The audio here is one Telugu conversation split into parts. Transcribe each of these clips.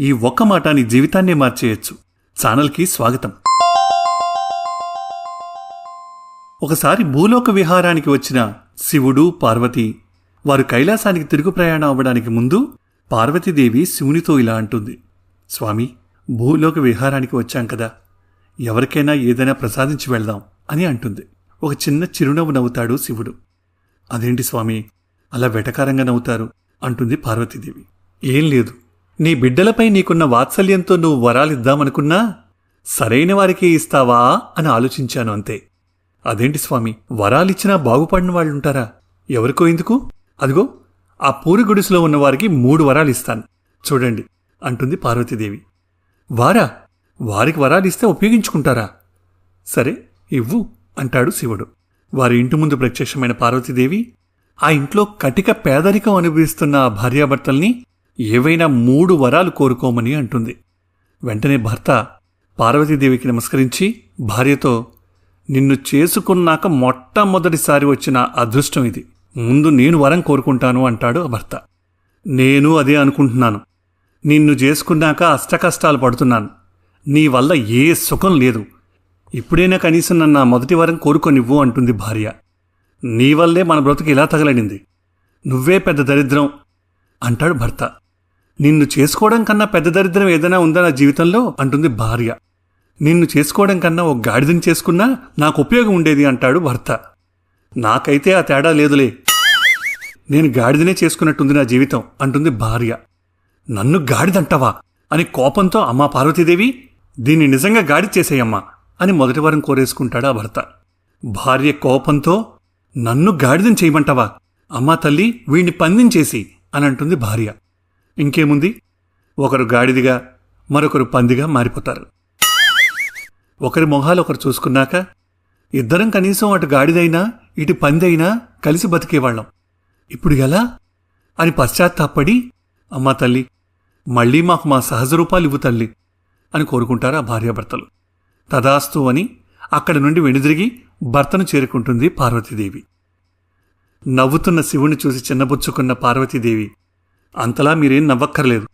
ఈ ఒక్క మాట నీ జీవితాన్నే మార్చేయచ్చు. ఛానల్కి స్వాగతం. ఒకసారి భూలోక విహారానికి వచ్చిన శివుడు పార్వతి వారు కైలాసానికి తిరుగు ప్రయాణం అవ్వడానికి ముందు పార్వతీదేవి శివునితో ఇలా అంటుంది. స్వామి భూలోక విహారానికి వచ్చాం కదా. ఎవరికైనా ఏదైనా ప్రసాదించి వెళ్దాం అని అంటుంది. ఒక చిన్న చిరునవ్వు నవ్వుతాడు శివుడు. అదేంటి స్వామి అలా వెటకారంగా నవ్వుతారు? అంటుంది పార్వతీదేవి. ఏం లేదు. నీ బిడ్డలపై నీకున్న వాత్సల్యంతో నువ్వు వరాలిద్దామనుకున్నా సరైన వారికి ఇస్తావా అని ఆలోచించాను అంతే. అదేంటి స్వామి వరాలిచ్చినా బాగుపడిన వాళ్ళుంటారా? ఎవరికో ఎందుకు? అదిగో ఆ పూరి గుడిసెలో ఉన్నవారికి మూడు వరాలు ఇస్తాను చూడండి అంటుంది పార్వతీదేవి. వారా? వారికి వరాలిస్తే ఉపయోగించుకుంటారా? సరే ఇవ్వు అంటాడు శివుడు. వారి ఇంటి ముందు ప్రత్యక్షమైన పార్వతీదేవి ఆ ఇంట్లో కటిక పేదరికం అనుభవిస్తున్న ఆ భార్యాభర్తల్ని ఏవైనా మూడు వరాలు కోరుకోమని అంటుంది. వెంటనే భర్త పార్వతీదేవికి నమస్కరించి భార్యతో నిన్ను చేసుకున్నాక మొట్టమొదటిసారి వచ్చిన అదృష్టం ఇది. ముందు నేను వరం కోరుకుంటాను అంటాడు ఆ భర్త. నేను అదే అనుకుంటున్నాను. నిన్ను చేసుకున్నాక అష్టకష్టాలు పడుతున్నాను. నీ వల్ల ఏ సుఖం లేదు. ఇప్పుడైనా కనీసం నన్ను మొదటి వరం కోరుకొనివ్వు అంటుంది భార్య. నీ వల్లే మన బ్రతుకు ఇలా తగలడింది నువ్వే పెద్ద దరిద్రం అంటాడు భర్త. నిన్ను చేసుకోవడం కన్నా పెద్ద దరిద్రం ఏదైనా ఉందా నా జీవితంలో? అంటుంది భార్య. నిన్ను చేసుకోవడం కన్నా ఒక గాడిదని చేసుకున్నా నాకు ఉపయోగం ఉండేది అంటాడు భర్త. నాకైతే ఆ తేడా లేదులే. నేను గాడిదనే చేసుకున్నట్టుంది నా జీవితం అంటుంది భార్య. నన్ను గాడిదంటావా? అని కోపంతో అమ్మా పార్వతీదేవి దీన్ని నిజంగా గాడి చేసేయమ్మా అని మొదటి వారం కోరేసుకుంటాడు ఆ భర్త. భార్య కోపంతో నన్ను గాడిదం చేయమంటావా? అమ్మా తల్లి వీణ్ణి పందించేసి అని అంటుంది భార్య. ఇంకేముంది? ఒకరు గాడిదిగా మరొకరు పందిగా మారిపోతారు. ఒకరి మొహాలు ఒకరు చూసుకున్నాక ఇద్దరం కనీసం అటు గాడిదైనా ఇటు పంది అయినా కలిసి బతికేవాళ్ళం. ఇప్పుడు ఎలా? అని పశ్చాత్తాపడి అమ్మా తల్లి మళ్ళీ మాకు మా సహజ రూపాలు ఇవ్వు తల్లి అని కోరుకుంటారు ఆ భార్యాభర్తలు. తదాస్తు అని అక్కడి నుండి వెనుదిరిగి భర్తను చేరుకుంటుంది పార్వతీదేవి. నవ్వుతున్న శివుని చూసి చిన్నబుచ్చుకున్న పార్వతీదేవి అంతలా మీరేం నవ్వక్కర్లేదు.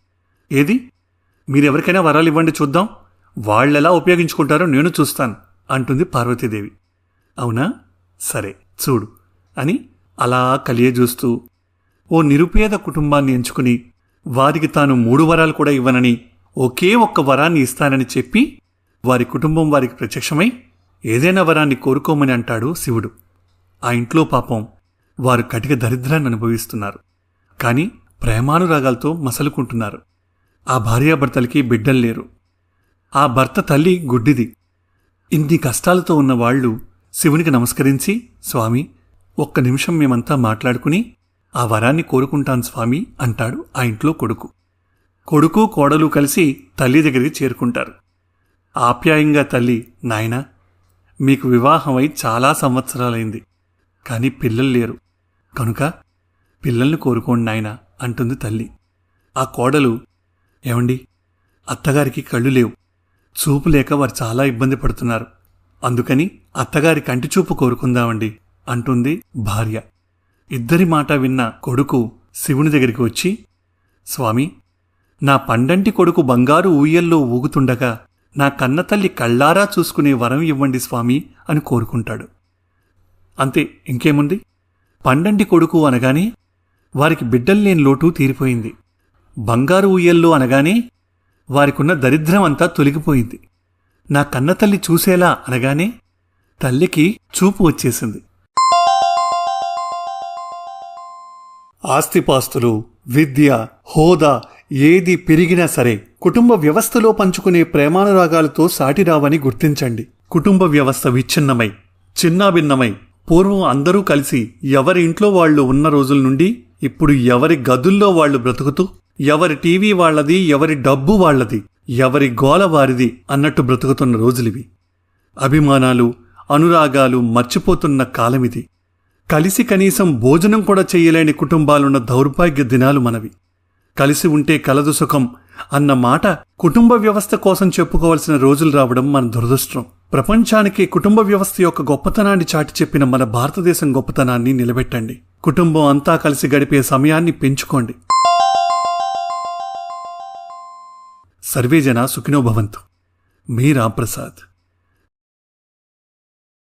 ఏది? మీరెవరికైనా వరాలు ఇవ్వండి చూద్దాం. వాళ్ళెలా ఉపయోగించుకుంటారో నేను చూస్తాను అంటుంది పార్వతీదేవి. అవునా? సరే చూడు అని అలా కలియజూస్తూ ఓ నిరుపేద కుటుంబాన్ని ఎంచుకుని వారికి తాను మూడు వరాలు కూడా ఇవ్వనని ఒకే ఒక్క వరాన్ని ఇస్తానని చెప్పి వారి కుటుంబం వారికి ప్రత్యక్షమై ఏదైనా వరాన్ని కోరుకోమని అంటాడు శివుడు. ఆ ఇంట్లో పాపం వారు కటిక దరిద్రాన్ని అనుభవిస్తున్నారు. కానీ ప్రేమానురాగాలతో మసలుకుంటున్నారు. ఆ భార్యాభర్తలకి బిడ్డలు లేరు. ఆ భర్త తల్లి గుడ్డిది. ఇన్ని కష్టాలతో ఉన్న వాళ్ళు శివునికి నమస్కరించి స్వామి ఒక్క నిమిషం మేమంతా మాట్లాడుకుని ఆ వరాన్ని కోరుకుంటాను స్వామి అంటాడు ఆ ఇంట్లో కొడుకు. కొడుకు కోడలు కలిసి తల్లి దగ్గరికి చేరుకుంటారు. ఆప్యాయంగా తల్లి నాయనా మీకు వివాహమై చాలా సంవత్సరాలైంది కానీ పిల్లలు లేరు. కనుక పిల్లల్ని కోరుకోండి నాయనా అంటుంది తల్లి. ఆ కోడలు ఏమండి అత్తగారికి కళ్ళు లేవు. చూపు లేక వారు చాలా ఇబ్బంది పడుతున్నారు. అందుకని అత్తగారి కంటి చూపు కోరుకుందామండి అంటుంది భార్య. ఇద్దరి మాట విన్న కొడుకు శివుని దగ్గరికి వచ్చి స్వామి నా పండంటి కొడుకు బంగారు ఊయల్లో ఊగుతుండగా నా కన్నతల్లి కళ్ళారా చూసుకునే వరం ఇవ్వండి స్వామి అని కోరుకుంటాడు. అంతే ఇంకేముంది? పండంటి కొడుకు అనగానే వారికి బిడ్డల్లేని లోటు తీరిపోయింది. బంగారు ఊయల్లో అనగానే వారికున్న దరిద్రం అంతా తొలగిపోయింది. నా కన్నతల్లి చూసేలా అనగానే తల్లికి చూపు వచ్చేసింది. ఆస్తిపాస్తులు విద్య హోదా ఏది పెరిగినా సరే కుటుంబ వ్యవస్థలో పంచుకునే ప్రేమానురాగాలతో సాటిరావని గుర్తించండి. కుటుంబ వ్యవస్థ విచ్ఛిన్నమై చిన్నాభిన్నమై పూర్వం అందరూ కలిసి ఎవరి ఇంట్లో వాళ్ళు ఉన్న రోజుల నుండి ఇప్పుడు ఎవరి గదుల్లో వాళ్ళు బ్రతుకుతూ ఎవరి టీవీ వాళ్ళది ఎవరి డబ్బు వాళ్ళది ఎవరి గోల వారిది అన్నట్టు బ్రతుకుతున్న రోజులివి. అభిమానాలు అనురాగాలు మర్చిపోతున్న కాలమిది. కలిసి కనీసం భోజనం కూడా చేయలేని కుటుంబాలున్న దౌర్భాగ్య దినాలు మనవి. కలిసి ఉంటే కలదు సుఖం అన్న మాట కుటుంబ వ్యవస్థ కోసం చెప్పుకోవలసిన రోజులు రావడం మన దురదృష్టం. ప్రపంచానికి కుటుంబ వ్యవస్థ యొక్క గొప్పతనాన్ని చాటి చెప్పిన మన భారతదేశం గొప్పతనాన్ని నిలబెట్టండి. కుటుంబం అంతా కలిసి గడిపే సమయాన్ని పెంచుకోండి. సర్వేజన సుఖినో భవంతు. మీ రాంప్రసాద్